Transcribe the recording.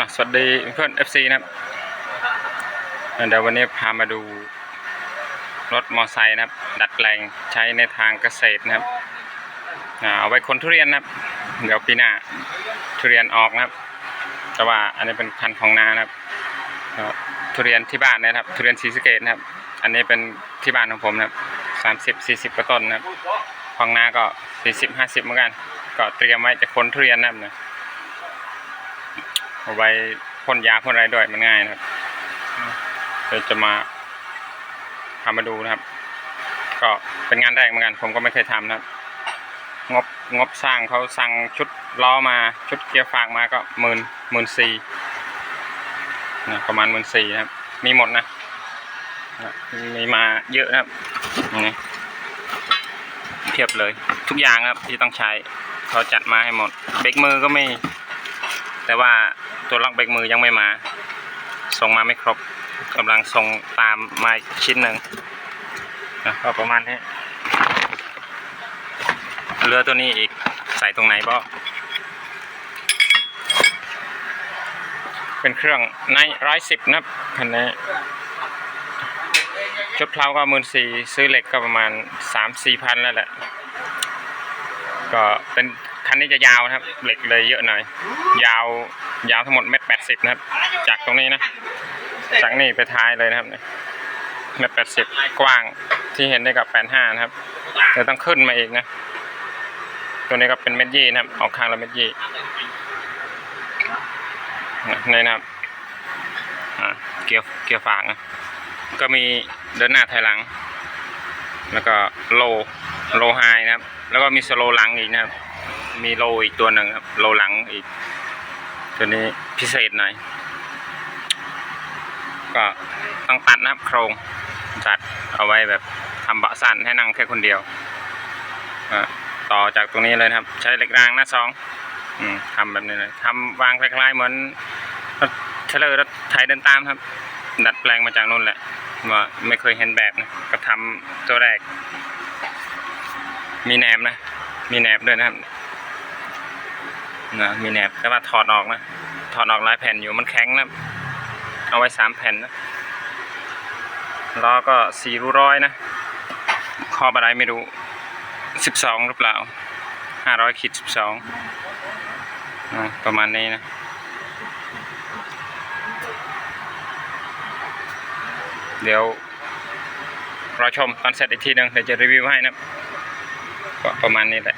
อะสวัสดีเพื่อน FC นะครับเดี๋ยววันนี้พามาดูรถมอไซค์นะครับ ดัดแปลงใช้ในทางเกษตรนะครับเอาไว้ขนทุเรียนนะครับ เดี๋ยวปีหน้าทุเรียนออกนะครับ แต่ว่าอันนี้เป็นพันของนานะครับทุเรียนที่บ้านนะครับ ทุเรียนศรีสเกดนะครับ อันนี้เป็นที่บ้านของผมนะครับสามสิบสี่สิบกว่าต้นนะครับของนาก็สี่สิบห้าสิบเหมือนกัน ก็เตรียมไว้จะขนทุเรียนนะครับ เอาไว้พ่นยาพ่นอะไรด้วยมันง่ายนะครับเดี๋ยวจะมาทำมาดูนะครับ ก็เป็นงานแรกเหมือนกัน ผมก็ไม่เคยทำนะครับ งบงบสร้างเขาสั่งชุดล้อมาชุดเกียร์ฝากมาก็หมื่นหมื่นสี่นะประมาณหมื่นสี่นะครับ มีหมดนะนะมีมาเยอะนะครับนี่เพียบเลย ทุกอย่างครับที่ต้องใช้เขาจัดมาให้หมดเบรกมือก็ไม่ แต่ว่า ตัวล็อกเบรกมือยังไม่มาส่งมาไม่ครบกำลังส่งตามมาอีกชิ้นหนึ่งนะก็ประมาณนี้เรือตัวนี้อีกใส่ตรงไหนบ่เป็นเครื่องในร้อยสิบนะครับคันนี้ชุดเพลาก็หมื่นสี่ซื้อเหล็กก็ประมาณสามสี่พันแล้วแหละ ก็เป็น คันนี้จะยาวนะครับ เหล็กเลยเยอะหน่อย ยาวยาวทั้งหมดเม็ดแปดสิบนะครับ จากตรงนี้นะ จากนี่ไปท้ายเลยนะครับเม็ดแปดสิบกว้างที่เห็นได้กับแปดห้านะครับเดี๋ยวต้องขึ้นมาอีกนะ ตัวนี้ก็เป็นเม็ดยี่นะครับ ออกข้างละเม็ดยี่นะนี่นะครับเกียร์เกียร์ฝางนะก็มีเดินหน้าถอยหลัง แล้วก็โลโลไฮนะครับ แล้วก็มีสโลหลังอีกนะครับ มีโลอีกตัวหนึ่งครับ โลหลังอีก ตัวนี้พิเศษหน่อย ก็ต้องตัดนะครับโครงตัดเอาไว้แบบทำเบาะสั้นให้นั่งแค่คนเดียวต่อจากตรงนี้เลยครับ ใช้เหล็กรางหน้าสองอทำแบบนี้เลยทำวางคล้ายๆเหมือนรถเทเลอร์รถไถเดินตามครับ ดัดแปลงมาจากนู่นแหละว่าไม่เคยเห็นแบบนะก็ทำตัวแรก มีแหนบนะ มีแหนบด้วยนะครับ นะมีแหนบแต่ว่าถอดออกนะถอดออกหลายแผ่นอยู่มันแข็งนะเอาไว้สามแผ่นนะล้อก็สี่รูร้อยนะขอบอะไรไม่รู้สิบสองหรือเปล่าห้าร้อยขีดสิบสองประมาณนี้นะเดี๋ยวรอชมตอนเสร็จอีกทีนึงเดี๋ยวจะรีวิวให้นะก็ประมาณนี้แหละ